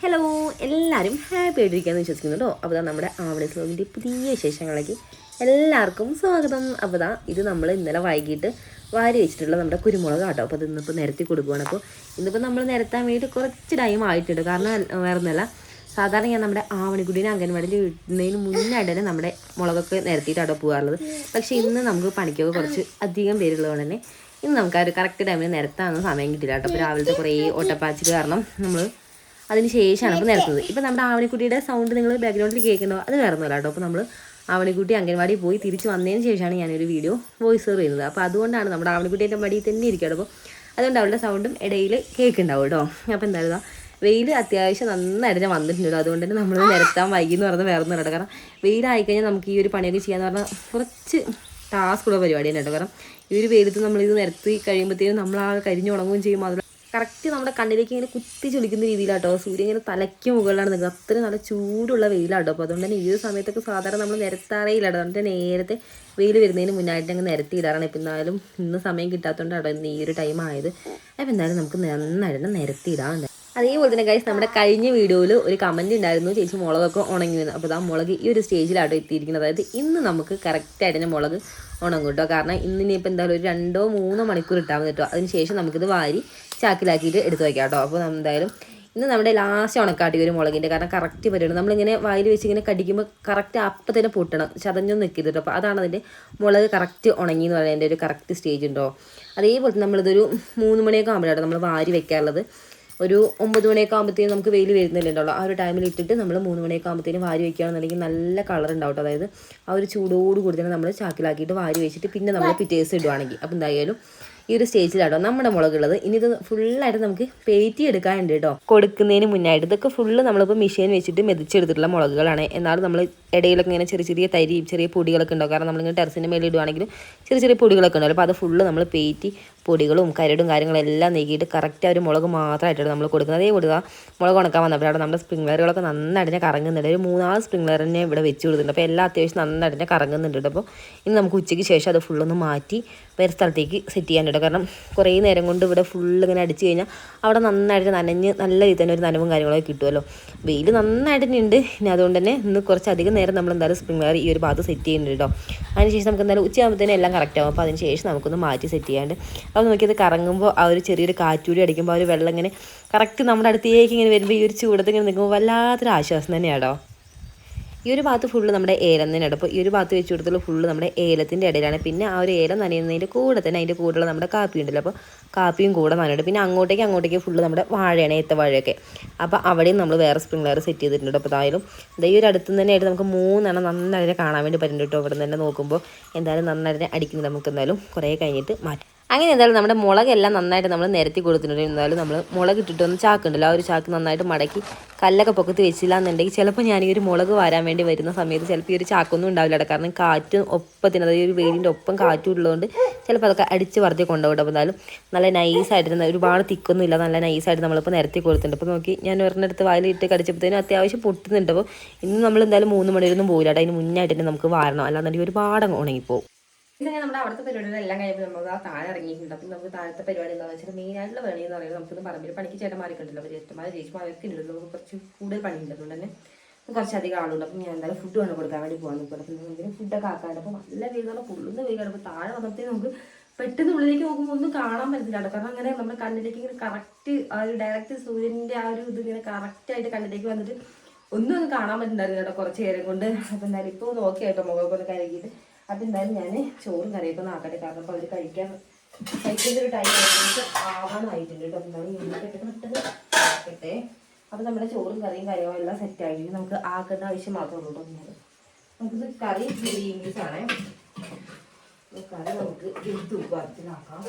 Hello എല്ലാവരും happy ആയിട്ടിരിക്കാന്ന് വിശ്വസിക്കുന്നു കേട്ടോ അപ്പോൾ നമ്മുടെ ആവണി സ്ലോഗിന്റെ പുതിയ വിശേഷങ്ങളിലേക്ക് എല്ലാവർക്കും സ്വാഗതം. അപ്പോൾ ഇത് നമ്മൾ ഇന്നലെ വൈകിട്ട് വാരി വെച്ചിട്ടുള്ള നമ്മുടെ കുരുമുളക് കേട്ടോ അപ്പോൾ അത് ഇന്നിപ്പോൾ നിരത്തി കൊടുക്കുകയാണ് അപ്പോൾ ഇന്നിപ്പോൾ നമ്മൾ നിരത്താൻ വേണ്ടി കുറച്ച് ടൈം ആയിട്ടുണ്ട്. കാരണം വേറെ ഒന്നല്ല സാധാരണ ഞാൻ നമ്മുടെ ആവണിക്കുടീനെ അംഗൻവാടിയിൽ ഇടുന്നതിന് മുന്നായിട്ട് തന്നെ നമ്മുടെ മുളകൊക്കെ നിരത്തിയിട്ടാണ് പോകാറുള്ളത് പക്ഷേ ഇന്ന് നമുക്ക് പണിക്കൊക്കെ കുറച്ച് അധികം പേരുള്ളതുകൊണ്ട് തന്നെ ഇന്ന് നമുക്ക് ആ ഒരു കറക്റ്റ് ടൈമിൽ നിരത്താനൊന്നും സമയം കിട്ടില്ല കേട്ടോ അപ്പോൾ രാവിലത്തെ കുറേ ഓട്ടപ്പാച്ചിൽ കാരണം നമ്മൾ അതിന് ശേഷമാണ് അപ്പോൾ നിരത്തുന്നത് ഇപ്പം നമ്മുടെ ആവണിക്കുട്ടിയുടെ സൗണ്ട് നിങ്ങൾ ബാക്ക്ഗ്രൗണ്ടിൽ കേൾക്കണോ? അത് വേറെ ഒന്നുമല്ല കേട്ടോ. അപ്പോൾ നമ്മൾ ആവണിക്കുട്ടി അംഗൻവാടി പോയി തിരിച്ചു വന്നതിന് ശേഷമാണ് ഞാനൊരു വീഡിയോ വോയിസ് ഓവർ ചെയ്യുന്നത്. അപ്പോൾ അതുകൊണ്ടാണ് നമ്മുടെ ആവണിക്കുട്ടിയുടെ മടിയിൽ തന്നെ ഇരിക്കുക അപ്പോൾ അതുകൊണ്ട് അവളുടെ സൗണ്ടും ഇടയിൽ കേൾക്കുന്നുണ്ടാവും കേട്ടോ. അപ്പോൾ എന്തായിരുന്നു വെയിൽ അത്യാവശ്യം നന്നായിട്ട് ഞാൻ വന്നിട്ടുണ്ട് അതുകൊണ്ട് തന്നെ നമ്മൾ നിരത്താൻ വൈകി എന്ന് പറയുന്നത് വേറെ ഒന്നും കേട്ടോ. കാരണം വെയിലായി കഴിഞ്ഞാൽ നമുക്ക് ഈ ഒരു പണിയൊക്കെ ചെയ്യാന്ന് പറഞ്ഞാൽ കുറച്ച് ടാസ്കുള്ള പരിപാടിയാണ് കേട്ടോ. കാരണം ഈ ഒരു വെയിലത്ത് നമ്മളിത് നിരത്തി കഴിയുമ്പോഴത്തേനും നമ്മൾ ആ കരിഞ്ഞു ചെയ്യും. അതുപോലെ കറക്റ്റ് നമ്മുടെ കണ്ണിലേക്ക് ഇങ്ങനെ കുത്തി ചൊലിക്കുന്ന രീതിയിലാട്ടോ. സൂര്യൻ ഇങ്ങനെ തലയ്ക്ക് മുകളിലാണ് നിൽക്കുന്നത്. അത്രയും നല്ല ചൂടുള്ള വെയിലാട്ടോ. അപ്പോൾ അതുകൊണ്ട് തന്നെ ഈ ഒരു സമയത്തൊക്കെ സാധാരണ നമ്മൾ നിരത്താറേ ഇല്ല കേട്ടോ. എന്നിട്ട് നേരത്തെ വെയിൽ വരുന്നതിന് മുന്നായിട്ട് അങ്ങ് നിരത്തി ഇടാറാണ് ഇപ്പം എന്നാലും ഇന്ന് സമയം കിട്ടാത്തതുകൊണ്ടാണ് ഇന്ന് ഈ ഒരു ടൈം ആയത്. അപ്പോൾ എന്തായാലും നമുക്ക് നന്നായിട്ട് നിരത്തി ഇടാറുണ്ട് അതേപോലെ തന്നെ കഴിച്ച് നമ്മുടെ കഴിഞ്ഞ വീഡിയോയിൽ ഒരു കമന്റ് ഉണ്ടായിരുന്നു. ചേച്ചി മുളകൊക്കെ ഉണങ്ങി വന്നു. അപ്പോൾ ആ മുളക് ഈ ഒരു സ്റ്റേജിലാട്ടോ എത്തിയിരിക്കുന്നത്. അതായത് ഇന്ന് നമുക്ക് കറക്റ്റായിട്ട് തന്നെ മുളക് ഉണങ്ങും കേട്ടോ. കാരണം ഇന്നിനിപ്പോൾ എന്തായാലും ഒരു രണ്ടോ മൂന്നോ മണിക്കൂർ ഇട്ടാൽ മതി കേട്ടോ. അതിന് ശേഷം നമുക്കിത് വാരി ചാക്കിലാക്കിയിട്ട് എടുത്ത് വയ്ക്കാം കേട്ടോ. അപ്പോൾ എന്തായാലും ഇന്ന് നമ്മുടെ ലാസ്റ്റ് ഉണക്കാട്ടി ഒരു മുളകിന്റെ കാരണം കറക്റ്റ് പരിപാടി. നമ്മളിങ്ങനെ വായിൽ വെച്ച് ഇങ്ങനെ കടിക്കുമ്പോൾ കറക്റ്റ് അപ്പം തന്നെ പൊട്ടണം. ചതഞ്ഞൊന്നും നിൽക്കരുത് അപ്പോൾ അതാണ് അതിന്റെ മുളക് കറക്റ്റ് ഉണങ്ങി എന്ന് പറയുന്നതിന്റെ ഒരു കറക്റ്റ് സ്റ്റേജ് ഉണ്ടോ. അതേപോലെ നമ്മളിതൊരു മൂന്ന് മണിയൊക്കെ ആകുമ്പോഴാണ് നമ്മൾ വാരി വെക്കാറുള്ളത്. ഒരു ഒമ്പത് മണിയൊക്കെ ആകുമ്പോഴത്തേനും നമുക്ക് വെയിൽ വരുന്നില്ലുണ്ടല്ലോ ആ ഒരു ടൈമിൽ ഇട്ടിട്ട് നമ്മൾ മൂന്ന് മണിയൊക്കെ ആകുമ്പോഴത്തേനും വാരി വയ്ക്കുകയാണെന്നുണ്ടെങ്കിൽ നല്ല കളർ ഉണ്ടാവും അതായത് ആ ഒരു ചൂടോട് കൂടി തന്നെ നമ്മൾ ചാക്കിലാക്കിയിട്ട് വാരി വെച്ചിട്ട് പിന്നെ നമ്മൾ പിറ്റേഴ്സ് ഇടുവാണെങ്കിൽ. അപ്പോൾ എന്തായാലും ഈ ഒരു സ്റ്റേജിലാട്ടോ നമ്മുടെ മുളകുള്ളത്. ഇനി ഇത് ഫുള്ളായിട്ട് നമുക്ക് പേറ്റി എടുക്കാനുണ്ട് കേട്ടോ. കൊടുക്കുന്നതിന് മുന്നായിട്ട് ഇതൊക്കെ ഫുള്ള് നമ്മളിപ്പോൾ മെഷീൻ വെച്ചിട്ട് മെതിച്ചെടുത്തിട്ടുള്ള മുളകുകളാണ്. എന്നാലും നമ്മൾ ഇടയിലൊക്കെ ഇങ്ങനെ ചെറിയ ചെറിയ തരിയും ചെറിയ പൊടികളൊക്കെ ഉണ്ടാവും. കാരണം നമ്മളിങ്ങനെ ടെറസിന്റെ മേലെ ഇടുവാണെങ്കിലും ചെറിയ ചെറിയ പൊടികളൊക്കെ ഉണ്ടാവും. അപ്പോൾ അത് ഫുള്ള് നമ്മൾ പേറ്റി പൊടികളും കരടും കാര്യങ്ങളെല്ലാം നീക്കിയിട്ട് കറക്റ്റ് ആ ഒരു മുളക് മാത്രമായിട്ടാണ് നമ്മൾ കൊടുക്കുന്നത്. അതേ കൊടുക്കുക മുളക് ഉണക്കാൻ വന്നപ്പോഴാണ് നമ്മുടെ സ്പ്രിംഗ്ലറുകളൊക്കെ നന്നായിട്ട് തന്നെ കറങ്ങുന്നുണ്ട്. ഒരു മൂന്നാൽ സ്പ്രിംഗ്ലർ തന്നെ ഇവിടെ വെച്ച് കൊടുത്തിട്ടുണ്ട്. അപ്പോൾ എല്ലാം അത്യാവശ്യം നന്നായിട്ട് കറങ്ങുന്നുണ്ട് അപ്പോൾ ഇനി നമുക്ക് ഉച്ചയ്ക്ക് ശേഷം അത് ഫുള്ളൊന്ന് മാറ്റി വേറെ സ്ഥലത്തേക്ക് സെറ്റ് ചെയ്യാനുണ്ട് കാരണം കുറേ നേരം കൊണ്ട് ഇവിടെ ഫുള്ള് ഇങ്ങനെ അടിച്ച് കഴിഞ്ഞാൽ അവിടെ നന്നായിട്ട് നനഞ്ഞ് നല്ല രീതിയിൽ തന്നെ ഒരു നനവും കാര്യങ്ങളൊക്കെ കിട്ടുമല്ലോ വെയിൽ നന്നായിട്ട് ഉണ്ട് ഇനി അതുകൊണ്ട് തന്നെ ഇന്ന് കുറച്ചധികം നേരം നമ്മൾ എന്തായാലും സ്പ്രിംഗ്ലർ ഈ ഒരു ഭാഗത്ത് സെറ്റ് ചെയ്യുന്നുണ്ട് കേട്ടോ അതിനുശേഷം നമുക്ക് എന്തായാലും ഉച്ചയാകുമ്പോഴത്തേനും എല്ലാം കറക്റ്റ് ആകും അപ്പോൾ അതിനുശേഷം നമുക്കൊന്ന് മാറ്റി സെറ്റ് ചെയ്യാണ്ട്. അപ്പോൾ നോക്കിയത് കറങ്ങുമ്പോൾ ആ ഒരു ചെറിയൊരു കാറ്റൂടി അടിക്കുമ്പോൾ ആ ഒരു വെള്ളം ഇങ്ങനെ കറക്റ്റ് നമ്മുടെ അടുത്തേക്ക് ഇങ്ങനെ വരുമ്പോൾ ഈ ഒരു ചൂടത്ത് ഇങ്ങനെ നിൽക്കുമ്പോൾ വല്ലാത്തൊരു ആശ്വാസം തന്നെയാണോ ഈ ഒരു ഭാഗത്ത് ഫുള്ള് നമ്മുടെ ഏലം തന്നെയാണ്. അപ്പോൾ ഈ ഒരു ഭാഗത്ത് വെച്ച് കൊടുത്തുള്ള ഫുള്ള് നമ്മുടെ ഏലത്തിന്റെ ഇടയിലാണ്. പിന്നെ ആ ഒരു ഏലം നനയുന്നതിന്റെ കൂടെ തന്നെ അതിന്റെ കൂടെയുള്ള നമ്മുടെ കാപ്പി ഉണ്ടല്ലോ. അപ്പോൾ കാപ്പിയും കൂടെ നനയുണ്ട് പിന്നെ അങ്ങോട്ടേക്ക് അങ്ങോട്ടേക്ക് ഫുള്ള് നമ്മുടെ വാഴയാണ് ഏത്ത വാഴയൊക്കെ. അപ്പോൾ അവിടെയും നമ്മൾ വേറെ സ്പ്രിംഗ്ലർ സെറ്റ് ചെയ്തിട്ടുണ്ട് അപ്പോൾ അതായാലും ദേ ഈ ഒരു അടുത്ത് തന്നെ ആയിട്ട് നമുക്ക് മൂന്നെണ്ണം നന്നായിട്ട് കാണാൻ വേണ്ടി പറ്റുന്നുണ്ട് കേട്ടോ. ഇവിടെ തന്നെ നോക്കുമ്പോൾ എന്തായാലും നന്നായിട്ട് അടിക്കുന്നത് നമുക്ക്. എന്തായാലും കുറേ കഴിഞ്ഞിട്ട് മാറ്റാം. അങ്ങനെ എന്തായാലും നമ്മുടെ മുളകെല്ലാം നന്നായിട്ട് നമ്മൾ നിരത്തി കൊടുത്തിട്ടുണ്ട്. എന്തായാലും നമ്മൾ മുളക് ഇട്ടിട്ട് ഒന്ന് ചാക്കുണ്ടല്ലോ. ആ ഒരു ചാക്ക് നന്നായിട്ട് മടക്കി കല്ലൊക്കെ പൊക്കത്ത് വെച്ചില്ല എന്നുണ്ടെങ്കിൽ ചിലപ്പോൾ ഞാൻ ഈ ഒരു മുളക് വരാൻ വേണ്ടി വരുന്ന സമയത്ത് ചിലപ്പോൾ ഈ ഒരു ചാക്കൊന്നും ഉണ്ടാവില്ല കാരണം കാറ്റ് ഒപ്പത്തിന് അതായത് ഒരു വെയിലിന്റെ ഒപ്പം കാറ്റും ഉള്ളതുകൊണ്ട് ചിലപ്പോൾ അതൊക്കെ അടിച്ച് വറുതി കൊണ്ടുപോകും അപ്പോൾ എന്തായാലും നല്ല നൈസായിട്ട് ഒരുപാട് തിക്കൊന്നും ഇല്ല. നല്ല നൈസായിട്ട് നമ്മളിപ്പോൾ നിരത്തി കൊടുത്തിട്ടുണ്ട്. അപ്പോൾ നോക്കി ഞാൻ ഒരെണ്ണടുത്ത് വായിലിട്ട് കടിച്ചപ്പോഴത്തേനും അത്യാവശ്യം പൊട്ടുന്നുണ്ട്. അപ്പോൾ ഇന്ന് നമ്മൾ എന്തായാലും മൂന്ന് മണിയൊന്നും പോയില്ല അതിന് മുന്നായിട്ട് തന്നെ നമുക്ക് വാരണം. അല്ലാന്നുണ്ടെങ്കിൽ ഒരുപാട് അങ്ങ് ഇങ്ങനെ നമ്മുടെ അവിടുത്തെ പരിപാടികളെല്ലാം കഴിയുമ്പോൾ നമ്മൾ ആ താഴെ ഇറങ്ങിയിട്ടുണ്ട്. അപ്പം നമുക്ക് താഴത്തെ പരിപാടി എന്താണെന്ന് വെച്ചാൽ മെയിനായിട്ടുള്ള പണി എന്ന് പറയുന്നത് നമുക്കൊന്ന് പറമ്പിൽ പണിക്ക് ചേട്ടന്മാരൊക്കെയുണ്ടല്ലോ അപ്പോൾ ചേട്ടന്മാർ ചേച്ചിമാർ ചേച്ചിമാരൊക്കെ ഉണ്ടല്ലോ നമുക്ക് കുറച്ച് കൂടുതൽ പണി അതുകൊണ്ട് തന്നെ കുറച്ചധികം ആളുണ്ട്. അപ്പം ഞാൻ എന്തായാലും ഫുഡ് വേണം കൊടുക്കാൻ വേണ്ടി പോകാൻ നിൽക്കണം അപ്പം എന്തെങ്കിലും ഫുഡൊക്കെ ആക്കാണ്ട് അപ്പോൾ നല്ല വെയിലാണ് പൊള്ളുന്ന വെയിലാണ് അപ്പോൾ താഴെ വന്നപ്പോഴത്തേക്ക് നമുക്ക് പെട്ടെന്ന് ഉള്ളിലേക്ക് നോക്കുമ്പോൾ ഒന്നും കാണാൻ പറ്റില്ല. കാരണം അങ്ങനെ നമ്മുടെ കണ്ണിലേക്ക് ഇങ്ങനെ കറക്റ്റ് ആ ഒരു ഡയറക്റ്റ് സൂര്യന്റെ ആ ഒരു ഇത് ഇങ്ങനെ കറക്റ്റായിട്ട് കണ്ണിലേക്ക് വന്നിട്ട് ഒന്നും കാണാൻ പറ്റുന്നുണ്ടായിരുന്നു കേട്ടോ കുറച്ച് നേരം കൊണ്ട്. അപ്പം എന്തായാലും ഇപ്പോൾ നോക്കിയായിട്ടോ മുഖം ഒന്ന് കഴുകിയിട്ട്. അപ്പം എന്തായാലും ഞാൻ ചോറും കറിയൊക്കെ ഒന്ന് ആക്കട്ടെ. കാരണം അപ്പോൾ അവർ കഴിക്കാൻ കഴിക്കുന്ന ഒരു ടൈം ആവാനായിട്ടുണ്ട് കേട്ടോ. ഇങ്ങോട്ട് പെട്ടെന്ന് ആക്കട്ടെ. അപ്പോൾ നമ്മുടെ ചോറും കറിയും കാര്യങ്ങളും എല്ലാം സെറ്റ് ആയിട്ട് നമുക്ക് ആക്കേണ്ട ആവശ്യം മാത്രമേ ഉള്ളൂ കേട്ടോ നമുക്കിത് കറി ഗ്രീൻ പീസ് കറി നമുക്ക് എടുത്ത് ഉപ്പാത്തിലാക്കാം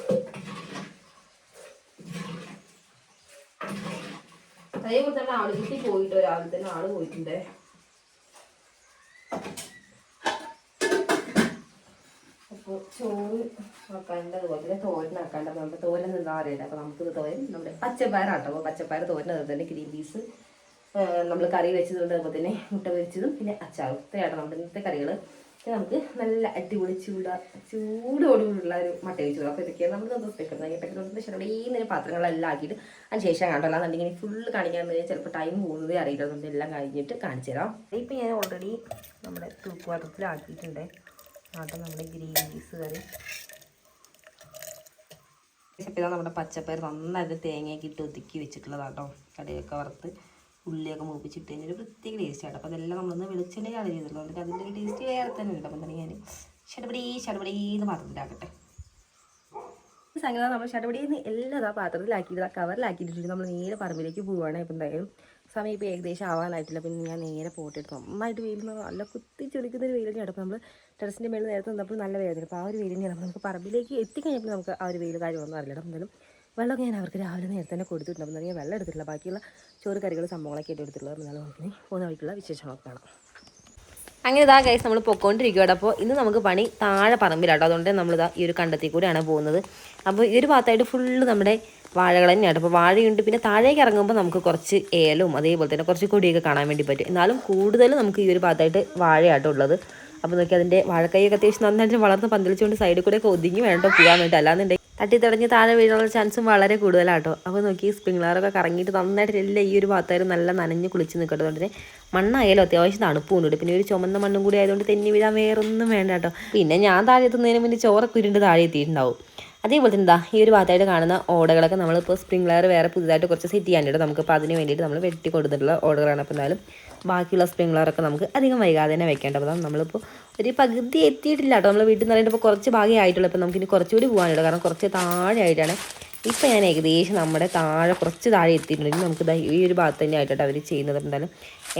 അതേപോലെ തന്നെ ആൾ കിട്ടി പോയിട്ടോ. രാവിലെ തന്നെ ആൾ പോയിട്ടുണ്ടേ. അപ്പോൾ ചോറ് വെക്കാണ്ട് അതുപോലെ തന്നെ തോരൻ ആക്കാണ്ട് നമ്മുടെ തോരൻ നിന്നാ അറിയില്ല. അപ്പോൾ നമുക്ക് തോരൻ നമ്മുടെ പച്ചപ്പയറാട്ടോ. അപ്പോൾ പച്ചപ്പയർ തോരൻ അതുപോലെ തന്നെ ഗ്രീൻ പീസ് നമ്മൾ കറി വെച്ചതുകൊണ്ട് അതുപോലെ തന്നെ മുട്ട പൊരിച്ചതും പിന്നെ അച്ചാറും. ഇത്രയാണ് നമ്മുടെ ഇന്നത്തെ കറികൾ നമുക്ക് നല്ല അടിപൊളി ചൂട ചൂടോടുകൂടിയുള്ള ഒരു മട്ട വെച്ചു അപ്പോൾ ഇതൊക്കെയാണ് നമ്മൾ നമുക്ക് ചെറുടെ ഈ നേരം പാത്രങ്ങളെല്ലാം ആക്കിയിട്ട് അതിന് ശേഷം കണ്ടോ അല്ലാന്നുണ്ടെങ്കിൽ ഫുള്ള് കാണിക്കാൻ ചിലപ്പോൾ ടൈം പോകുന്നതേ അറിയില്ല. എല്ലാം കഴിഞ്ഞിട്ട് കാണിച്ചു തരാം. ഇപ്പം ഞാൻ ഓൾറെഡി നമ്മുടെ തൂക്കുപാത്രത്തിലാക്കിയിട്ടുണ്ട്. ആട്ടെ നമ്മുടെ ഗ്രീൻ പീസ് കറി. ഇതാ നമ്മുടെ പച്ചപ്പയർ. നന്നായിട്ട് തേങ്ങയൊക്കെ ഇട്ട് ഒതുക്കി വെച്ചിട്ടുള്ളതാട്ടോ. കടയൊക്കെ വറുത്ത് ഉള്ളിയൊക്കെ മൂപ്പിച്ചിട്ട് കഴിഞ്ഞാൽ ഒരു പ്രത്യേക ടേസ്റ്റാണ് അപ്പോൾ അതെല്ലാം നമ്മളൊന്ന് വെളിച്ചെണ്ണയാണ് ചെയ്തിട്ടുള്ളത് അതിന്റെ ഒരു ടേസ്റ്റ് വേറെ തന്നെ ഉണ്ട്. അപ്പം തന്നെ ഞാൻ ഷടപടി ഷടപടിന്ന് പാത്രത്തിലാക്കട്ടെ ഈ സംഗതി നമ്മൾ ഷടപടിന്ന് എല്ലാം ആ പാത്രത്തിലാക്കിയിട്ട് ആ കവറിലാക്കിയിട്ടുണ്ട് നമ്മൾ നേരെ പറമ്പിലേക്ക് പോവുകയാണ് ഇപ്പം എന്തായാലും സമയം ഇപ്പോൾ ഏകദേശം ആവാനായിട്ടില്ല. പിന്നെ ഞാൻ നേരെ പോട്ടെടുത്തു നന്നായിട്ട് വെയിൽ നല്ല കുത്തി ചൊലിക്കുന്ന ഒരു വെയിലൊക്കെ കിടപ്പോൾ നമ്മൾ ടെറസിന്റെ മേളിൽ നേരത്തെ നിന്നപ്പോൾ നല്ല വെയിലായിരുന്നു അപ്പോൾ ആ ഒരു വെയിലിന് ഞാൻ നമുക്ക് പറമ്പിലേക്ക് എത്തിക്കഴിഞ്ഞപ്പോൾ നമുക്ക് ആ ഒരു വെയിൽ കാര്യമൊന്നും അറിയില്ല എന്തായാലും വെള്ളമൊക്കെ ഞാൻ അവർക്ക് രാവിലെ നേരത്തെ തന്നെ കൊടുത്തിട്ടുണ്ട്. അപ്പം ഞാൻ വെള്ളം എടുത്തിട്ടില്ല. ബാക്കിയുള്ള ചോറ് കറികൾ സംഭവങ്ങളൊക്കെ ആയിട്ട് എടുത്തിട്ടുള്ളത്. എന്നാലും നമുക്കിനി പോകുന്ന വഴിക്കുള്ള വിശേഷങ്ങളൊക്കെ കാണാം. അങ്ങനെ ഇതാ ഗൈസ് നമ്മൾ പൊക്കോണ്ടിരിക്കുകയാണ് അപ്പോൾ ഇന്ന് നമുക്ക് പണി താഴെ പറമ്പിലാട്ടോ. അതുകൊണ്ട് നമ്മളിതാ ഈ ഒരു കണ്ടത്തിൽ കൂടിയാണ് പോകുന്നത്. അപ്പോൾ ഈ ഒരു ഭാഗത്തായിട്ട് ഫുള്ള് നമ്മുടെ വാഴകൾ തന്നെയാണ്. അപ്പോൾ വാഴയുണ്ട് പിന്നെ താഴേക്ക് ഇറങ്ങുമ്പോൾ നമുക്ക് കുറച്ച് ഏലവും അതേപോലെ തന്നെ കുറച്ച് കൊടിയൊക്കെ കാണാൻ വേണ്ടി പറ്റും. എന്നാലും കൂടുതൽ നമുക്ക് ഈ ഒരു ഭാഗത്തായിട്ട് വാഴയാട്ടോ ഉള്ളത്. അപ്പോൾ നോക്കി അതിന്റെ വാഴക്കൈയൊക്കെ അത്യാവശ്യം നന്നായിട്ട് വളർന്ന് പന്തലിച്ചുകൊണ്ട് സൈഡിൽ കൂടെ ഒക്കെ ഒതുങ്ങി വേണ്ടോ പോകാൻ വേണ്ടി. അല്ലാന്നുണ്ടെങ്കിൽ തട്ടിത്തടഞ്ഞ് താഴെ വീഴാനുള്ള ചാൻസും വളരെ കൂടുതലാട്ടോ. അപ്പോൾ നോക്കി സ്പ്രിംഗ്ലറൊക്കെ കറങ്ങിയിട്ട് നന്നായിട്ട് എല്ലാം ഈ ഒരു ഭാഗത്തായാലും നല്ല നനഞ്ഞ് കുളിച്ച് നിൽക്കട്ടെ തന്നെ മണ്ണായാലും അത്യാവശ്യം തണുപ്പുണ്ട് പിന്നെ ഒരു ചുമന്ന മണ്ണും കൂടി ആയതുകൊണ്ട് തെന്നി വീഴാൻ വേറൊന്നും വേണ്ട കേട്ടോ. പിന്നെ ഞാൻ താഴെ എത്തുന്നതിന് മുന്നേ ചോറൊക്കെ ഉരുണ്ട് താഴെ എത്തിയിട്ടുണ്ടാവും. അതേപോലെ തന്നെ എന്താ ഈ ഒരു ഭാഗത്തായിട്ട് കാണുന്ന ഓടകളൊക്കെ നമ്മളിപ്പോൾ സ്പ്രിംഗ്ലർ വേറെ പുതുതായിട്ട് കുറച്ച് സെറ്റ് ചെയ്യാനുണ്ട് നമുക്കിപ്പോൾ അതിന് വേണ്ടിയിട്ട് നമ്മൾ വെട്ടി കൊടുത്തിട്ടുള്ള ഓടകളാണ്. അപ്പോൾ എന്തായാലും ബാക്കിയുള്ള സ്പ്രിംഗ്ലറൊക്കെ നമുക്ക് അധികം വൈകാതെ തന്നെ വെക്കേണ്ടതാണ് നമ്മളിപ്പോൾ ഒരു പകുതി എത്തിയിട്ടില്ല കേട്ടോ. നമ്മൾ വീട്ടിൽ നിന്ന് പറയുമ്പോൾ കുറച്ച് ഭാഗമേ ആയിട്ടുള്ളൂ. അപ്പോൾ നമുക്കിനി കുറച്ചുകൂടി പോകാനുള്ളൂ. കാരണം കുറച്ച് താഴെ ആയിട്ടാണ്. ഇപ്പം ഞാൻ ഏകദേശം നമ്മുടെ താഴെ കുറച്ച് താഴെ എത്തിയിട്ടുണ്ടെങ്കിൽ നമുക്ക് ഈ ഒരു ഭാഗത്ത് തന്നെ ആയിട്ടാണ് അവർ ചെയ്യുന്നത്. എന്തായാലും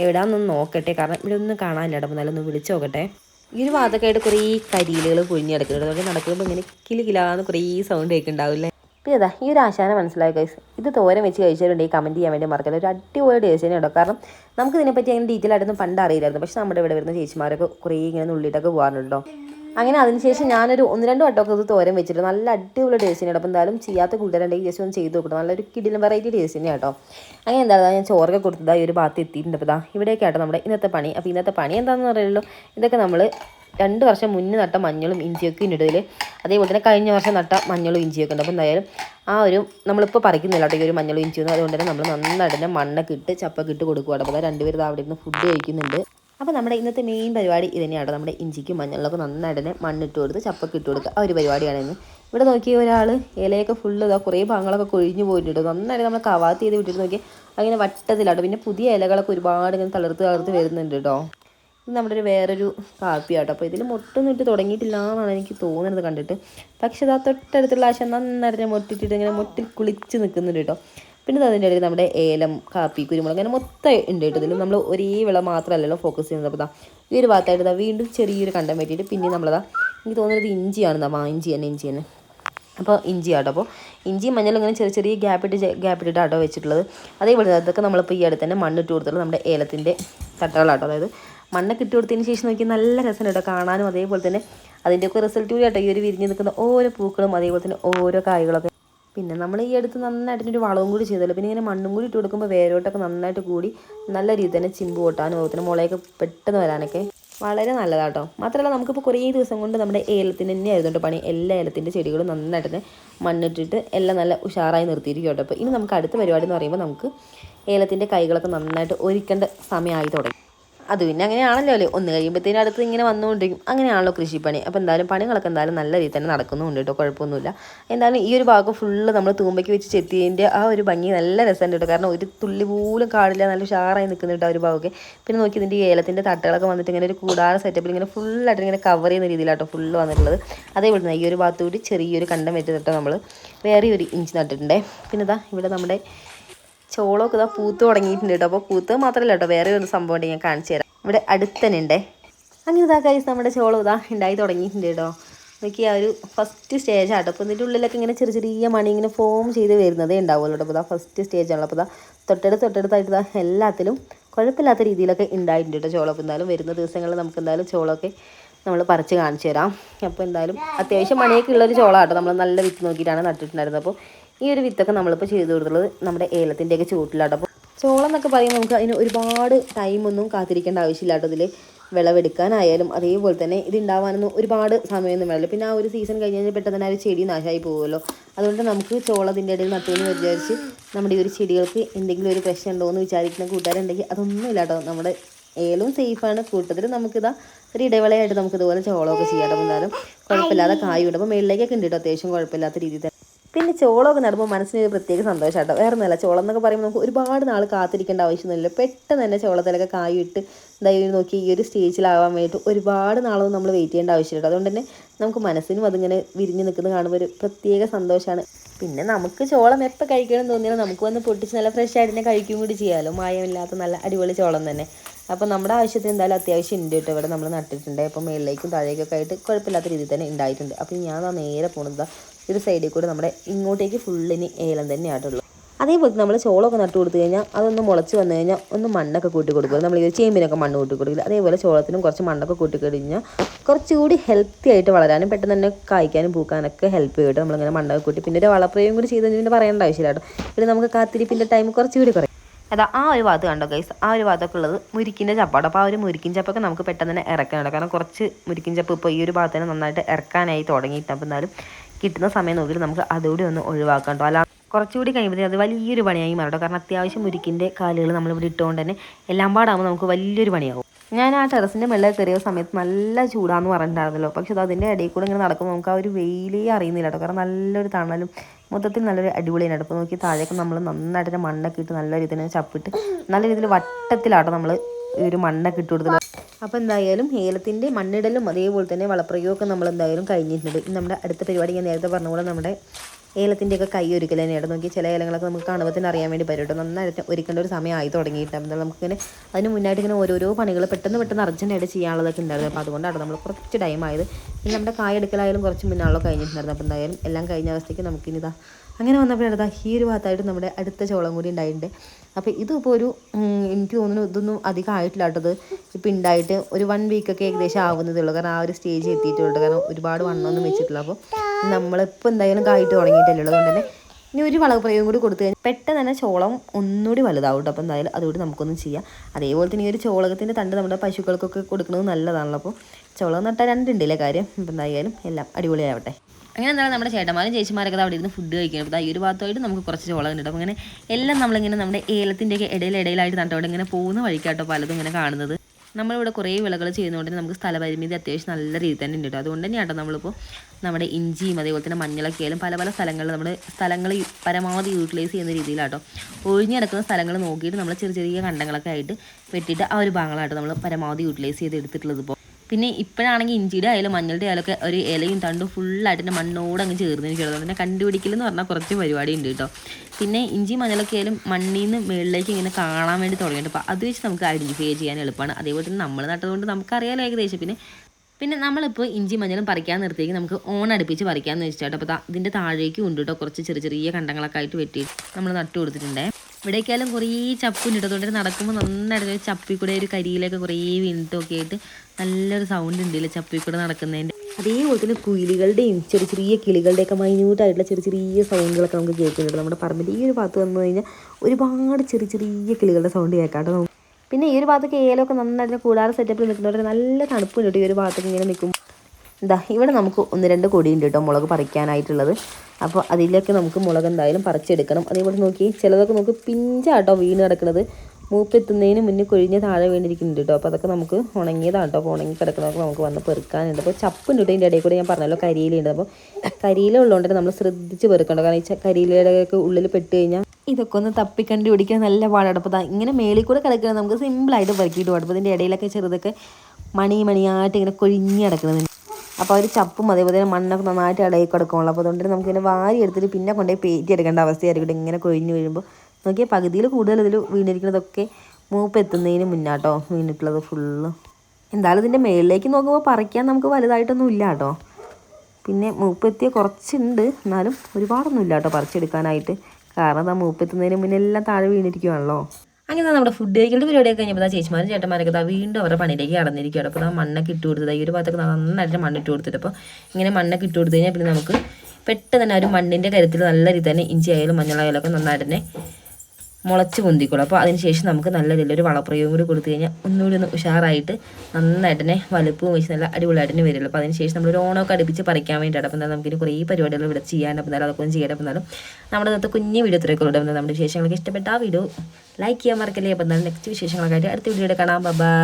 എവിടെയാണെന്നൊന്ന് നോക്കട്ടെ. കാരണം ഇവിടെ ഒന്നും കാണാനില്ല കേട്ടോ. അപ്പോൾ എന്നാലും ഒന്ന് വിളിച്ച് നോക്കട്ടെ. ഈ ഒരു ഭാഗത്തൊക്കെ കുറേ കരിയിലുകൾ പൊഴിഞ്ഞ് കിടക്കുന്നുണ്ട് അതുകൊണ്ട് നടക്കുമ്പോൾ ഇങ്ങനെ കിലി കിലാന്ന് കുറേ സൗണ്ട് കേൾക്കുന്നുണ്ടാവില്ലേ? പിന്നെ അതാ ഈ ഒരു ആശാന മനസ്സിലായി കൈസ് ഇത് തോരൻ വെച്ച് കഴിച്ചിട്ടുണ്ടെങ്കിൽ കമന്റ് ചെയ്യാൻ വേണ്ടി മറക്കല്ല ഒരു അടിപൊളി ടേസ്റ്റ് തന്നെ ഉണ്ടോ കാരണം നമുക്ക് ഇതിനെപ്പറ്റി അങ്ങനെ ഡീറ്റെയിൽ ആയിട്ടൊന്നും പണ്ട് അറിയില്ലായിരുന്നു. പക്ഷെ നമ്മുടെ ഇവിടെ വരുന്ന ചേച്ചിമാരൊക്കെ കുറേ ഇങ്ങനെ നുള്ളിയിട്ടൊക്കെ പോകാറുണ്ടോ അങ്ങനെ അതിനുശേഷം ഞാനൊരു ഒന്ന് രണ്ട് വട്ടമൊക്കെ ഇത് തോരൻ വെച്ചിട്ട് നല്ല അടിപൊളി ടേസ്റ്റ് തന്നെയാണ്. അപ്പോൾ എന്തായാലും ചെയ്യാത്ത കൂട്ടുകാരുണ്ടെങ്കിൽ ജസ്റ്റ് ഒന്ന് ചെയ്ത് നോക്കണം നല്ലൊരു കിടിലും വെറൈറ്റി ടേസ്റ്റ് തന്നെയാണ് കേട്ടോ. അങ്ങനെ എന്തായാലും ഞാൻ ചോറൊക്കെ കൊടുത്തത് ഈ ഒരു ഭാഗത്ത് എത്തിയിട്ടുണ്ട് അപ്പോൾ ഇതാ. ഇവിടെയൊക്കെ ആട്ടോ നമ്മുടെ ഇന്നത്തെ പണി. അപ്പോൾ ഇന്നത്തെ പണി എന്താണെന്ന് പറയുള്ളൂ ഇതൊക്കെ നമ്മൾ രണ്ട് വർഷം മുന്നേ നട്ട മഞ്ഞളും ഇഞ്ചിയൊക്കെ ഇതിൽ അതേപോലെ തന്നെ കഴിഞ്ഞ വർഷം നട്ട മഞ്ഞളും ഇഞ്ചിയൊക്കെ ഉണ്ട്. അപ്പോൾ എന്തായാലും ആ ഒരു നമ്മളിപ്പോൾ പറിക്കുന്നില്ല കേട്ടോ ഈ ഒരു മഞ്ഞളും ഇഞ്ചിയൊന്നും അതുകൊണ്ട് തന്നെ നമ്മൾ നന്നായിട്ട് തന്നെ മണ്ണൊക്കെ ഇട്ട് ചപ്പൊക്കെ ഇട്ട് കൊടുക്കുകയാണ് അപ്പോൾ രണ്ടുപേരും അവിടെ ഇരുന്ന് ഫുഡ് കഴിക്കുന്നുണ്ട്. അപ്പോൾ നമ്മുടെ ഇന്നത്തെ മെയിൻ പരിപാടി ഇത് തന്നെയാണ് നമ്മുടെ ഇഞ്ചിക്കും മഞ്ഞളിലൊക്കെ നന്നായിട്ട് തന്നെ മണ്ണിട്ട് കൊടുത്ത് ചപ്പൊക്കെ ഇട്ട് കൊടുക്കുക ആ ഒരു പരിപാടിയാണ് ഇന്ന്. ഇവിടെ നോക്കിയ ഒരാൾ ഇലയൊക്കെ ഫുള്ള് ഇതാ കുറേ ഭാഗങ്ങളൊക്കെ കൊഴിഞ്ഞു പോയിട്ടുണ്ട് നന്നായിട്ട് നമ്മൾ കവാത്ത് ചെയ്ത് വിട്ടിട്ട് നോക്കി അങ്ങനെ വട്ടത്തിലാട്ടോ. പിന്നെ പുതിയ ഇലകളൊക്കെ ഒരുപാട് ഇങ്ങനെ തളർത്ത് തളർത്ത് വരുന്നുണ്ട് കേട്ടോ. ഇത് നമ്മുടെ ഒരു വേറൊരു കാപ്പിയാട്ടോ. അപ്പോൾ ഇതിൽ മൊട്ടൊന്നും ഇട്ട് തുടങ്ങിയിട്ടില്ല എന്നാണ് എനിക്ക് തോന്നുന്നത് കണ്ടിട്ട്. പക്ഷെ ഇതാ തൊട്ടടുത്തുള്ള ആശം നന്നായിട്ട് മൊട്ടിട്ടിട്ട് ഇങ്ങനെ മൊട്ടിൽ കുളിച്ച് നിൽക്കുന്നുണ്ട് കേട്ടോ. പിന്നെ അതിന്റെ ഇടയിൽ നമ്മുടെ ഏലം കാപ്പി കുരുമുളക് അങ്ങനെ മൊത്തം ഉണ്ട് കേട്ടോ. ഇതിൽ നമ്മൾ ഒരേ വിള മാത്രമല്ലല്ലോ ഫോക്കസ് ചെയ്യുന്നത്. അപ്പോൾ ഈ ഒരു ഭാഗത്തായിട്ട് വീണ്ടും ചെറിയൊരു കണ്ടം പറ്റിയിട്ട് പിന്നെ നമ്മളതാ എനിക്ക് തോന്നുന്നത് ഇഞ്ചിയാണ് മാ ഇഞ്ചി തന്നെ ഇഞ്ചി തന്നെ. അപ്പോൾ ഇഞ്ചി ആട്ടോ. അപ്പോൾ ഇഞ്ചി മഞ്ഞളും ഇങ്ങനെ ചെറിയ ചെറിയ ഗ്യാപ്പിട്ട് ഗ്യാപ്പിട്ടിട്ട് ആട്ടോ വെച്ചിട്ടുള്ളത്. അതേപോലെ അതൊക്കെ നമ്മളിപ്പോൾ ഈ അടുത്ത് തന്നെ മണ്ണിട്ട് കൊടുത്തിട്ടുള്ളത് നമ്മുടെ ഏലത്തിന്റെ തട്ടകളാട്ടോ. അതായത് മണ്ണൊക്കെ ഇട്ട് കൊടുത്തതിന് ശേഷം നോക്കി നല്ല രസം കേട്ടോ കാണാനും. അതേപോലെ തന്നെ അതിന്റെയൊക്കെ റിസൾട്ട് കൂടി ആട്ടോ ഈ ഒരു വിരിഞ്ഞ് നിൽക്കുന്ന ഓരോ പൂക്കളും അതേപോലെ തന്നെ ഓരോ കായ്കളൊക്കെ. പിന്നെ നമ്മൾ ഈ അടുത്ത് നന്നായിട്ട് ഒരു വളവും കൂടി ചെയ്തല്ലോ. പിന്നെ ഇങ്ങനെ മണ്ണും കൂടി ഇട്ട് കൊടുക്കുമ്പോൾ വേരോട്ടൊക്കെ നന്നായിട്ട് കൂടി നല്ല രീതിയിൽ തന്നെ ചിമ്പ് പൊട്ടാനും അതുപോലെ തന്നെ മുളയൊക്കെ പെട്ടെന്ന് വരാനൊക്കെ വളരെ നല്ലതാട്ടോ. മാത്രമല്ല നമുക്കിപ്പോൾ കുറേ ദിവസം കൊണ്ട് നമ്മുടെ ഏലത്തിന് തന്നെ ആയതുകൊണ്ട് പണി. എല്ലാ ഏലത്തിന്റെ ചെടികളും നന്നായിട്ട് തന്നെ മണ്ണിട്ടിട്ട് എല്ലാം നല്ല ഉഷാറായി നിർത്തിയിരിക്കും കേട്ടോ അപ്പോൾ ഇനി നമുക്ക് അടുത്ത പരിപാടി എന്ന് പറയുമ്പോൾ നമുക്ക് ഏലത്തിന്റെ കൈകളൊക്കെ നന്നായിട്ട് ഒരുക്കേണ്ട സമയമായി തുടങ്ങി. അത് പിന്നെ അങ്ങനെയാണല്ലോ അല്ലേ? ഒന്ന് കഴിയുമ്പോഴത്തേനും അടുത്ത് ഇങ്ങനെ വന്നുകൊണ്ടിരിക്കും. അങ്ങനെയാണല്ലോ കൃഷിപ്പണി. അപ്പോൾ എന്തായാലും പണികളൊക്കെ എന്തായാലും നല്ല രീതിയിൽ തന്നെ നടക്കുന്നുണ്ട് കേട്ടോ. കുഴപ്പമൊന്നുമില്ല. എന്തായാലും ഈ ഒരു ഭാഗം ഫുള്ള് നമ്മൾ തൂമ്പയ്ക്ക് വെച്ച് ചെത്തിയതിന്റെ ആ ഒരു ഭംഗി നല്ല രസമുണ്ട് കേട്ടോ. കാരണം ഒരു തുള്ളി പോലും കാടില്ല. നല്ല ഉഷാറായി നിൽക്കുന്നുണ്ട് ആ ഒരു ഭാഗമൊക്കെ. പിന്നെ നോക്കി ഇതിന്റെ ഏലത്തിന്റെ തട്ടുകളൊക്കെ വന്നിട്ട് ഇങ്ങനെ ഒരു കൂടാര സെറ്റപ്പിൽ ഇങ്ങനെ ഫുള്ളായിട്ട് ഇങ്ങനെ കവർ ചെയ്യുന്ന രീതിയിലാട്ടോ ഫുള്ള് വന്നിട്ടുള്ളത്. അതേപോലെ തന്നെ ഈ ഒരു ഭാഗത്തുകൂടി ചെറിയൊരു കണ്ടം വെച്ചിട്ട് നമ്മൾ വേറെ ഒരു ഇഞ്ചി നട്ടിട്ടുണ്ടേ. പിന്നെ ഇതാ ഇവിടെ നമ്മുടെ ചോളമൊക്കെ ഇതാ പൂത്ത് തുടങ്ങിയിട്ടുണ്ട് കേട്ടോ. അപ്പോൾ പൂത്ത് മാത്രമല്ല കേട്ടോ വേറെ ഒരു സംഭവം ഉണ്ട് ഞാൻ കാണിച്ചു തരാം. ഇവിടെ അടുത്ത് അങ്ങനെ ഇതാ കൈസ് നമ്മുടെ ചോളം ഇതാ ഉണ്ടായി തുടങ്ങിയിട്ടുണ്ട് കേട്ടോ. നോക്കി ആ ഒരു ഫസ്റ്റ് സ്റ്റേജ് ആട്ടോ അപ്പോൾ ഇതിന്റെ ഉള്ളിലൊക്കെ ഇങ്ങനെ ചെറിയ ചെറിയ മണി ഇങ്ങനെ ഫോം ചെയ്ത് വരുന്നതേ ഉണ്ടാവുമല്ലോ കേട്ടോ. അപ്പോൾ ഇതാ ഫസ്റ്റ് സ്റ്റേജ് ആണല്ലോ അപ്പോൾ ഇതാ തൊട്ടടുത്ത് തൊട്ടടുത്തായിട്ട് ഇതാ എല്ലാത്തിലും കുഴപ്പമില്ലാത്ത രീതിയിലൊക്കെ ഉണ്ടായിട്ടുണ്ട് കേട്ടോ ചോളം. അപ്പോൾ എന്തായാലും വരുന്ന ദിവസങ്ങളിൽ നമുക്ക് എന്തായാലും ചോളമൊക്കെ നമ്മൾ പറിച്ച് കാണിച്ചു തരാം. അപ്പോൾ എന്തായാലും അത്യാവശ്യം മണിയൊക്കെ ഉള്ളൊരു ചോളാട്ടോ നമ്മൾ നല്ല വിത്ത് നോക്കിയിട്ടാണ് നട്ടിട്ടുണ്ടായിരുന്നത്. അപ്പോൾ ഈ ഒരു വിത്തൊക്കെ നമ്മളിപ്പോൾ ചെയ്ത് കൊടുത്തുള്ളത് നമ്മുടെ ഏലത്തിന്റെയൊക്കെ ചുവട്ടിലാട്ടോ. അപ്പോൾ ചോളം എന്നൊക്കെ പറയുമ്പോൾ നമുക്ക് അതിന് ഒരുപാട് ടൈമൊന്നും കാത്തിരിക്കേണ്ട ആവശ്യമില്ല കേട്ടോ ഇതിൽ വിളവെടുക്കാനായാലും അതേപോലെ തന്നെ ഇത് ഉണ്ടാവാനൊന്നും ഒരുപാട് സമയമൊന്നും വേണമല്ലോ. പിന്നെ ആ ഒരു സീസൺ കഴിഞ്ഞ് കഴിഞ്ഞാൽ പെട്ടെന്ന് തന്നെ ആ ഒരു ചെടി നാശമായി പോകുമല്ലോ. അതുകൊണ്ട് നമുക്ക് ചോളത്തിന്റെ ഇടയിൽ നട്ടുവെന്ന് വിചാരിച്ച് നമ്മുടെ ഈ ഒരു ചെടികൾക്ക് എന്തെങ്കിലും ഒരു പ്രശ്നം ഉണ്ടോ എന്ന് വിചാരിക്കുന്ന കൂട്ടുകാരുണ്ടെങ്കിൽ അതൊന്നും ഇല്ലാട്ടോ. നമ്മുടെ ഏലും സേഫാണ് കൂട്ടത്തിൽ നമുക്കിതാ ഒരു ഇടവേളയായിട്ട് നമുക്ക് ഇതുപോലെ ചോളമൊക്കെ ചെയ്യാം. കേട്ടോ എന്നാലും കുഴപ്പമില്ലാതെ കായുണ്ട് അപ്പോൾ മേളിലേക്കൊക്കെ ഉണ്ട് കേട്ടോ. അത്യാവശ്യം കുഴപ്പമില്ലാത്ത രീതിയിൽ പിന്നെ ചോളമൊക്കെ നടുമ്പോൾ മനസ്സിന് ഒരു പ്രത്യേക സന്തോഷം കേട്ടോ വേറെ ഒന്നുമല്ല ചോളം എന്നൊക്കെ പറയുമ്പോൾ നമുക്ക് ഒരുപാട് നാൾ കാത്തിരിക്കേണ്ട ആവശ്യമൊന്നുമില്ല. പെട്ടെന്ന് തന്നെ ചോളത്തിലൊക്കെ കായിട്ട് ദൈവം നോക്കി ഈ ഒരു സ്റ്റേജിലാവാൻ വേണ്ടിയിട്ട് ഒരുപാട് നാളൊന്നും നമ്മൾ വെയിറ്റ് ചെയ്യേണ്ട ആവശ്യമില്ല അതുകൊണ്ട് തന്നെ നമുക്ക് മനസ്സിനും അതിങ്ങനെ വിരിഞ്ഞ് നിൽക്കുന്നത് കാണുമ്പോൾ ഒരു പ്രത്യേക സന്തോഷമാണ് പിന്നെ നമുക്ക് ചോളം എപ്പോൾ കഴിക്കണം തോന്നിയാലും നമുക്ക് വന്ന് പൊട്ടിച്ച് നല്ല ഫ്രഷ് ആയിട്ട് തന്നെ കഴിക്കുകയും കൂടി ചെയ്യാമല്ലോ മായമില്ലാത്ത നല്ല അടിപൊളി ചോളം തന്നെ. അപ്പോൾ നമ്മുടെ ആവശ്യത്തിന് എന്തായാലും അത്യാവശ്യം ഉണ്ട് കേട്ടോ ഇവിടെ നമ്മൾ നട്ടിട്ടുണ്ട്. അപ്പോൾ മേളിലേക്കും താഴേക്കൊക്കെ ആയിട്ട് കുഴപ്പമില്ലാത്ത രീതിയിൽ തന്നെ ഉണ്ടായിട്ടുണ്ട്. അപ്പോൾ ഞാൻ നേരെ പോണത് ഒരു സൈഡിൽ കൂടെ നമ്മുടെ ഇങ്ങോട്ടേക്ക് ഫുള്ളിന് ഏലം തന്നെയായിട്ടുള്ളൂ അതേപോലെ നമ്മൾ ചോളമൊക്കെ നട്ടു കൊടുത്തു കഴിഞ്ഞാൽ അതൊന്ന് മുളച്ച് വന്നു കഴിഞ്ഞാൽ ഒന്ന് മണ്ണൊക്കെ കൂട്ടി കൊടുക്കുക. നമ്മൾ ഈ ചേമ്പിനൊക്കെ മണ്ണ് കൂട്ടി കൊടുക്കില്ല. അതേപോലെ ചോളത്തിനും കുറച്ച് മണ്ണൊക്കെ കൂട്ടി കഴിഞ്ഞാൽ കുറച്ചുകൂടി ഹെൽത്തി ആയിട്ട് വളരാനും പെട്ടെന്ന് തന്നെ കായ്ക്കാനും പൂക്കാനൊക്കെ ഹെൽപ്പ് ചെയ്യട്ടെ കേട്ടോ. നമ്മളിങ്ങനെ മണ്ണൊക്കെ കൂട്ടി പിന്നെ ഒരു വളപ്രയോഗം കൂടി ചെയ്ത് പിന്നെ പറയേണ്ട ആവശ്യമില്ല കേട്ടോ. പിന്നെ നമുക്ക് കാത്തിരിപ്പിന്റെ ടൈം കുറച്ചുകൂടി കുറയും. അതാ ആ ഒരു ഭാഗത്ത് കണ്ടോ ഗൈസ് ആ ഒരു ഭാഗത്തൊക്കെ ഉള്ളത് മുരിക്കിന്റെ ചപ്പാണ് അപ്പോൾ ആ ഒരു മുരിക്കിൻ ചപ്പൊക്കെ നമുക്ക് പെട്ടെന്ന് തന്നെ ഇറക്കാനുണ്ട് കാരണം കുറച്ച് മുരിക്കിൻ ചപ്പ് ഇപ്പോൾ ഈ ഒരു ഭാഗത്ത് തന്നെ നന്നായിട്ട് ഇറക്കാനായി തുടങ്ങിയിട്ടുണ്ട്. അപ്പോൾ എന്നാലും കിട്ടുന്ന സമയം നോക്കിയിട്ട് നമുക്ക് അതുകൂടി ഒന്ന് ഒഴിവാക്കാം കേട്ടോ. അല്ല കുറച്ചുകൂടി കഴിയുമ്പോഴത്തേക്കും അത് വലിയൊരു പണിയായി മാറട്ടോ കാരണം അത്യാവശ്യം മുരിക്കിന്റെ കാലുകൾ നമ്മളിവിടെ ഇട്ടുകൊണ്ട് തന്നെ എല്ലാം പാടാകുമ്പോൾ നമുക്ക് വലിയൊരു പണിയാവും ഞാൻ ആ ടെറസിന്റെ മെള്ളിൽ കയറിയ സമയത്ത് നല്ല ചൂടാന്ന് പറഞ്ഞിട്ടുണ്ടായിരുന്നല്ലോ. പക്ഷെ അത് അതിന്റെ ഇടയിൽ കൂടെ ഇങ്ങനെ നടക്കുമ്പോൾ നമുക്ക് ആ ഒരു വെയിലേ അറിയുന്നില്ല കേട്ടോ. കാരണം നല്ലൊരു തണലും മൊത്തത്തിൽ നല്ലൊരു അടിപൊളിയാണ് അടുപ്പ് നോക്കി താഴേക്ക് നമ്മൾ നന്നായിട്ട് മണ്ണൊക്കെ ഇട്ട് നല്ല രീതിയിൽ ചപ്പിട്ട് നല്ല രീതിയിൽ വട്ടത്തിലാട്ടോ നമ്മൾ ഈ ഒരു മണ്ണൊക്കെ ഇട്ട് കൊടുത്തത്. അപ്പോൾ എന്തായാലും ഏലത്തിന്റെ മണ്ണിടലും അതേപോലെ തന്നെ വളപ്രയോഗമൊക്കെ നമ്മൾ എന്തായാലും കഴിഞ്ഞിട്ടുണ്ട് നമ്മുടെ അടുത്ത പരിപാടി ഞാൻ നേരത്തെ പറഞ്ഞ പോലെ നമ്മുടെ ഏലത്തിന്റെയൊക്കെ കൈ ഒരുക്കൽ തന്നെയാണ്. നോക്കി ചില ഏലങ്ങളൊക്കെ നമുക്ക് കാണുമ്പോൾ തന്നെ അറിയാൻ വേണ്ടി പറ്റും നന്നായിട്ട് ഒരുക്കേണ്ട ഒരു സമയമായി തുടങ്ങിയിട്ടുണ്ട്. നമുക്കിങ്ങനെ അതിന് മുന്നായിട്ട് ഇങ്ങനെ ഓരോരോ പണികൾ പെട്ടെന്ന് പെട്ടെന്ന് അർജന്റായിട്ട് ചെയ്യാനുള്ളതൊക്കെ ഉണ്ടായിരുന്നു. അപ്പോൾ അതുകൊണ്ടാണ് നമ്മൾ കുറച്ച് ടൈം ആയത്. പിന്നെ നമ്മുടെ കായ എടുക്കലായാലും കുറച്ച് മുന്നാളോ കഴിഞ്ഞിട്ടുണ്ടായിരുന്നു. അപ്പോൾ എന്തായാലും എല്ലാം കഴിഞ്ഞ അവസ്ഥയ്ക്ക് നമുക്കിനിതാ അങ്ങനെ വന്നപ്പോൾ വന്നപ്പോഴാണ് ഈ ഒരു ഭാഗത്തായിട്ട് നമ്മുടെ അടുത്ത ചോളം കൂടി ഉണ്ടായിട്ടുണ്ട്. അപ്പോൾ ഇതിപ്പോൾ ഒരു എനിക്ക് തോന്നുന്നു ഇതൊന്നും അധികം ആയിട്ടില്ല കേട്ടത് ഇപ്പം ഉണ്ടായിട്ട് ഒരു വൺ വീക്കൊക്കെ ഏകദേശം ആവുന്നതേ ഉള്ളൂ. കാരണം ആ ഒരു സ്റ്റേജ് എത്തിയിട്ടുള്ളൂ. കാരണം ഒരുപാട് വണ്ണമൊന്നും വെച്ചിട്ടില്ല. അപ്പോൾ നമ്മളിപ്പോൾ എന്തായാലും കായിട്ട് തുടങ്ങിയിട്ടല്ലേ ഉള്ളൂ അതുകൊണ്ട് തന്നെ ഇനി ഒരു വളപ്രയോഗം കൂടി കൊടുത്തു കഴിഞ്ഞാൽ പെട്ടെന്ന് തന്നെ ചോളം ഒന്നുകൂടി വലുതാവും കേട്ടോ അപ്പോൾ എന്തായാലും അതുകൂടി നമുക്കൊന്നും ചെയ്യാം. അതേപോലെ തന്നെ ഈ ഒരു ചോളകത്തിന്റെ തണ്ട് നമ്മുടെ പശുക്കൾക്കൊക്കെ കൊടുക്കുന്നത് നല്ലതാണല്ലോ. അപ്പോൾ ചോളം നട്ടാൽ രണ്ടുണ്ടല്ലേ കാര്യം? ഇപ്പം എന്തായാലും എല്ലാം അടിപൊളിയാവട്ടെ. അങ്ങനെ എന്താണ് നമ്മുടെ ചേട്ടന്മാരും ചേച്ചിമാരൊക്കെ അവിടെ ഇരുന്ന് ഫുഡ് കഴിക്കുന്നത് ഈ ഒരു ഭാഗത്തായിട്ട് നമുക്ക് കുറച്ച് ചോളം ഉണ്ട് അപ്പോൾ അങ്ങനെ എല്ലാം നമ്മളിങ്ങനെ നമ്മുടെ ഏലത്തിന്റെയൊക്കെ ഇടയിൽ ഇടയിലായിട്ട് നട്ടോടെ ഇങ്ങനെ പോകുന്ന വഴിക്കാട്ടോ പലതും ഇങ്ങനെ കാണുന്നത്. നമ്മളിവിടെ കുറേ വിളകൾ ചെയ്യുന്നതുകൊണ്ട് നമുക്ക് സ്ഥലപരിമിതി അത്യാവശ്യം നല്ല രീതിയിൽ തന്നെ ഉണ്ട് കേട്ടോ. അതുകൊണ്ട് തന്നെയാണ് നമ്മളിപ്പോൾ നമ്മുടെ ഇഞ്ചിയും അതേപോലെ തന്നെ മഞ്ഞളൊക്കെ ആയാലും പല പല സ്ഥലങ്ങളിൽ നമ്മൾ സ്ഥലങ്ങൾ പരമാവധി യൂട്ടിലൈസ് ചെയ്യുന്ന രീതിയിലാട്ടോ ഒഴിഞ്ഞു കിടക്കുന്ന സ്ഥലങ്ങൾ നോക്കിയിട്ട് നമ്മൾ ചെറിയ ചെറിയ കണ്ടങ്ങളൊക്കെ ആയിട്ട് വെട്ടിയിട്ട് ആ ഒരു ഭാഗങ്ങളായിട്ട് നമ്മൾ പരമാവധി യൂട്ടിലൈസ് ചെയ്ത് എടുത്തിട്ടുള്ളത് ഇപ്പോൾ. പിന്നെ ഇപ്പോഴാണെങ്കിൽ ഇഞ്ചിയുടെ ആയാലും മഞ്ഞളുടെ ആയാലൊക്കെ ഒരു ഇലയും തണ്ടും ഫുള്ളായിട്ട് എന്റെ മണ്ണോട് അങ്ങ് ചേർന്ന് ചേർന്നത് തന്നെ കണ്ടുപിടിക്കലെന്ന് പറഞ്ഞാൽ കുറച്ച് പരിപാടി ഉണ്ട് കേട്ടോ. പിന്നെ ഇഞ്ചി മഞ്ഞളൊക്കെ ആയാലും മണ്ണിൽ നിന്ന് മുകളിലേക്ക് ഇങ്ങനെ കാണാൻ വേണ്ടി തുടങ്ങിയിട്ട് അപ്പോൾ അത് വെച്ച് നമുക്ക് ഐഡന്റിഫൈ ചെയ്യാൻ എളുപ്പമാണ് അതേപോലെ തന്നെ നമ്മൾ നട്ടതുകൊണ്ട് നമുക്കറിയാലോ ഏകദേശം. പിന്നെ പിന്നെ നമ്മളിപ്പോൾ ഇഞ്ചി മഞ്ഞളും പറിക്കാൻ നിർത്തിയേക്ക് നമുക്ക് ഓൺ അടുപ്പിച്ച് പറിക്കാമെന്ന് വെച്ചിട്ടോ അപ്പോൾ ഇതിന്റെ താഴേക്കും ഉണ്ട് കേട്ടോ. കുറച്ച് ചെറിയ ചെറിയ കണ്ടങ്ങളൊക്കെ ആയിട്ട് വെട്ടി നമ്മൾ നട്ടു കൊടുത്തിട്ടുണ്ട് ഇവിടേക്കാലും കുറേ ചപ്പുണ്ട് അതുകൊണ്ട് നടക്കുമ്പോൾ നന്നായിട്ട് ചപ്പി കൂടെ ഒരു കരിയിലൊക്കെ കുറേ വീണിട്ടൊക്കെ ആയിട്ട് നല്ലൊരു സൗണ്ട് ഉണ്ടല്ലോ ചപ്പി കൂടെ നടക്കുന്നതിന്റെ അതേപോലെ തന്നെ കുയിലുകളുടെയും ചെറിയ ചെറിയ കിളികളുടെയൊക്കെ മൈന്യൂട്ടായിട്ടുള്ള ചെറിയ ചെറിയ സൗണ്ടുകളൊക്കെ നമുക്ക് കേൾക്കുന്നുണ്ട്. നമ്മുടെ പറമ്പിൽ ഈ ഒരു ഭാഗത്ത് വന്നു കഴിഞ്ഞാൽ ഒരുപാട് ചെറിയ ചെറിയ കിളികളുടെ സൗണ്ട് കേൾക്കാം പിന്നെ ഈ ഒരു ഭാഗത്തൊക്കെ ഏലമൊക്കെ നന്നായിട്ട് കൂടാറ് സെറ്റപ്പിൽ നിൽക്കുന്നവർ നല്ല തണുപ്പുണ്ട് കിട്ടും ഈ ഒരു ഭാഗത്തൊക്കെ ഇങ്ങനെ നിൽക്കും എന്താ ഇവിടെ നമുക്ക് ഒന്ന് രണ്ട് കൊടിയുണ്ട് കേട്ടോ മുളക് പറിക്കാനായിട്ടുള്ളത്. അപ്പോൾ അതിലേക്ക് നമുക്ക് മുളക് എന്തായാലും പറിച്ചെടുക്കണം. അതേപോലെ നോക്കി ചിലതൊക്കെ നമുക്ക് പിഞ്ചാട്ടോ വീണ് കിടക്കുന്നത്. മൂപ്പെത്തുന്നതിന് മുന്നേ കൊഴിഞ്ഞ് താഴെ വേണ്ടിയിരിക്കുന്നുണ്ട് കേട്ടോ അപ്പോൾ അതൊക്കെ നമുക്ക് ഉണങ്ങിയതാണ് കേട്ടോ അപ്പോൾ ഉണങ്ങി കിടക്കുന്നതൊക്കെ നമുക്ക് വന്ന് പെറുക്കാനുണ്ട്. അപ്പോൾ ചപ്പുണ്ട് കേട്ടോ ഇതിന്റെ ഇടയിൽ കൂടെ ഞാൻ പറഞ്ഞല്ലോ കരിയിലുണ്ട് അപ്പോൾ കരിയില ഉള്ളതുകൊണ്ട് നമ്മൾ ശ്രദ്ധിച്ച് പെറുക്കണം കാരണം ഈ കരിയിലൊക്കെ ഉള്ളിൽ പെട്ട് കഴിഞ്ഞാൽ ഇതൊക്കെ ഒന്ന് തപ്പിക്കണ്ടി പിടിക്കാൻ നല്ല പാടാണ്. അപ്പോൾ ഇങ്ങനെ മേളിൽ കൂടെ കിടക്കുന്നത് നമുക്ക് സിമ്പിളായിട്ട് പെറുക്കിയിട്ട് പാടും അപ്പോൾ ഇതിന്റെ ഇടയിലൊക്കെ ചെറുതൊക്കെ മണി മണിയായിട്ട് ഇങ്ങനെ കൊഴിഞ്ഞ് കിടക്കുന്നത് അപ്പോൾ അവർ ചപ്പും അതേപോലെ മണ്ണൊക്കെ നന്നായിട്ട് ഇടയിൽ കിടക്കുകയുള്ളൂ അപ്പോൾ അതുകൊണ്ട് നമുക്ക് ഇങ്ങനെ വാരി എടുത്തിട്ട് പിന്നെ കൊണ്ടുപോയി പേറ്റി എടുക്കേണ്ട അവസ്ഥയായിരിക്കും. ഇങ്ങനെ കൊഴിഞ്ഞ് വീഴുമ്പോൾ നോക്കിയാൽ പകുതിയിൽ കൂടുതൽ ഇതിൽ വീണിരിക്കുന്നതൊക്കെ മൂപ്പ് എത്തുന്നതിന് മുന്നാട്ടോ വീണിട്ടുള്ളത് ഫുള്ള്. എന്തായാലും ഇതിന്റെ മേളിലേക്ക് നോക്കുമ്പോൾ പറിക്കാൻ നമുക്ക് വലുതായിട്ടൊന്നും ഇല്ല കേട്ടോ. പിന്നെ മൂപ്പെത്തിയ കുറച്ചുണ്ട്. എന്നാലും ഒരുപാടൊന്നും ഇല്ല കേട്ടോ പറിച്ചെടുക്കാനായിട്ട്. കാരണം ആ മൂപ്പെത്തുന്നതിന് മുന്നേ എല്ലാം താഴെ വീണിരിക്കുവാണല്ലോ. അങ്ങനെ നമ്മുടെ ഫുഡ് കഴിക്കുന്ന പരിപാടിയൊക്കെ കഴിഞ്ഞപ്പോൾ ആ ചേച്ചിമാരും ചേട്ടന്മാരൊക്കെ ഇതാ വീണ്ടും അവരുടെ പണിയിലേക്ക് കടന്നിരിക്കുകയാണ്. അപ്പോൾ ആ മണ്ണൊക്കെ ഇട്ട് കൊടുത്തത് ഈ ഒരു ഭാഗത്തൊക്കെ നന്നായിട്ട് മണ്ണിട്ട് കൊടുത്തിട്ട് അപ്പോൾ ഇങ്ങനെ മണ്ണൊക്കെ ഇട്ട് കൊടുത്തു കഴിഞ്ഞാൽ പിന്നെ നമുക്ക് പെട്ടെന്ന് തന്നെ ആ ഒരു മണ്ണിന്റെ കരുത്തിൽ നല്ല രീതി തന്നെ ഇഞ്ചി ആയാലും മഞ്ഞളായാലും ഒക്കെ നന്നായിട്ട് തന്നെ മുളച്ച് പൊന്തിക്കോളും. അപ്പോൾ അതിനുശേഷം നമുക്ക് നല്ല രീതിയിലൊരു വളപ്രയോഗം കൂടി കൊടുത്തു കഴിഞ്ഞാൽ ഒന്നുകൂടി ഒന്ന് ഉഷാറായിട്ട് നന്നായിട്ട് തന്നെ വലുപ്പവും വെച്ച് നല്ല അടിപൊളിയായിട്ട് തന്നെ വരുള്ളൂ അപ്പോൾ അതിനുശേഷം നമ്മളൊരു ഓണമൊക്കെ അടുപ്പിച്ച് പറിക്കാൻ വേണ്ടിയിട്ട് അപ്പം നമുക്കിനി കുറേ പരിപാടികൾ ഇവിടെ ചെയ്യാൻ അപ്പോൾ അതൊക്കെ ഒന്ന് ചെയ്യണം അപ്പം എന്നാലും നമ്മുടെ ഇന്നത്തെ കുഞ്ഞു വീഡിയോ ഇത്രയൊക്കെ ഉള്ളത് നമ്മുടെ വിശേഷങ്ങൾക്ക് ഇഷ്ടപ്പെട്ട ആ വീഡിയോ ലൈക്ക് ചെയ്യാൻ മറക്കല്ലേ. അപ്പോൾ നെക്സ്റ്റ് വിശേഷങ്ങളൊക്കെ ആയിട്ട് അടുത്ത വീഡിയോ കാണാം. ബൈ